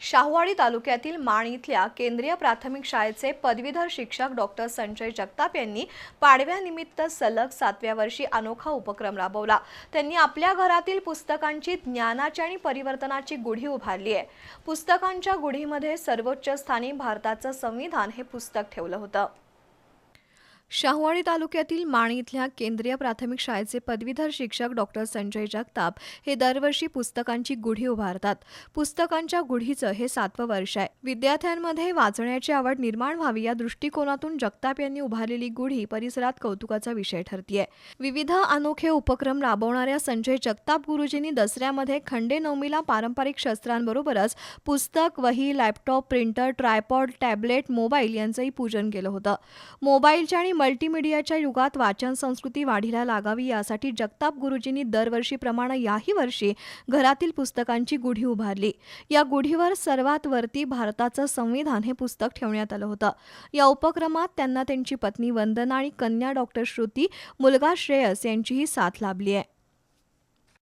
शाहवाडी तालुक्यातील माण इथल्या केंद्रीय प्राथमिक शाळेचे पदवीधर शिक्षक डॉक्टर संजय जगताप यांनी पाडव्यानिमित्त सलग सातव्या वर्षी अनोखा उपक्रम राबवला. त्यांनी आपल्या घरातील पुस्तकांची ज्ञानाची आणि परिवर्तनाची गुढी उभारली आहे. पुस्तकांच्या गुढीमध्ये सर्वोच्च स्थानी भारताचं संविधान हे पुस्तक ठेवलं होतं. शाहवाडी तालुक्यातील माण इथल्या केंद्रीय प्राथमिक शाळेचे पदवीधर शिक्षक डॉक्टर संजय जगताप हे दरवर्षी पुस्तकांची गुढी उभारतात. पुस्तकांच्या गुढीचं हे सातवं वर्ष आहे. विद्यार्थ्यांमध्ये वाचण्याची आवड निर्माण व्हावी या दृष्टिकोनातून जगताप यांनी उभारलेली गुढी परिसरात कौतुकाचा विषय ठरतीये. विविध अनोखे उपक्रम राबवणाऱ्या संजय जगताप गुरुजींनी दसऱ्यामध्ये खंडे नवमीला पारंपरिक शस्त्रांबरोबरच पुस्तक वही laptop printer tripod tablet mobile यांचंही पूजन केलं होतं. मोबाईलच्या आणि मल्टीमीडियाच्या युगात वाचन संस्कृती वाढीला लागावी यासाठी जगताप गुरुजींनी दरवर्षीप्रमाणे याही वर्षी घरातील पुस्तकांची गुढी उभारली. या गुढीवर सर्वात वरती भारताचं संविधान हे पुस्तक ठेवण्यात आलं होतं. या उपक्रमात त्यांना त्यांची पत्नी वंदना आणि कन्या डॉक्टर श्रुती मुलगा श्रेयस यांचीही साथ लाभली आहे.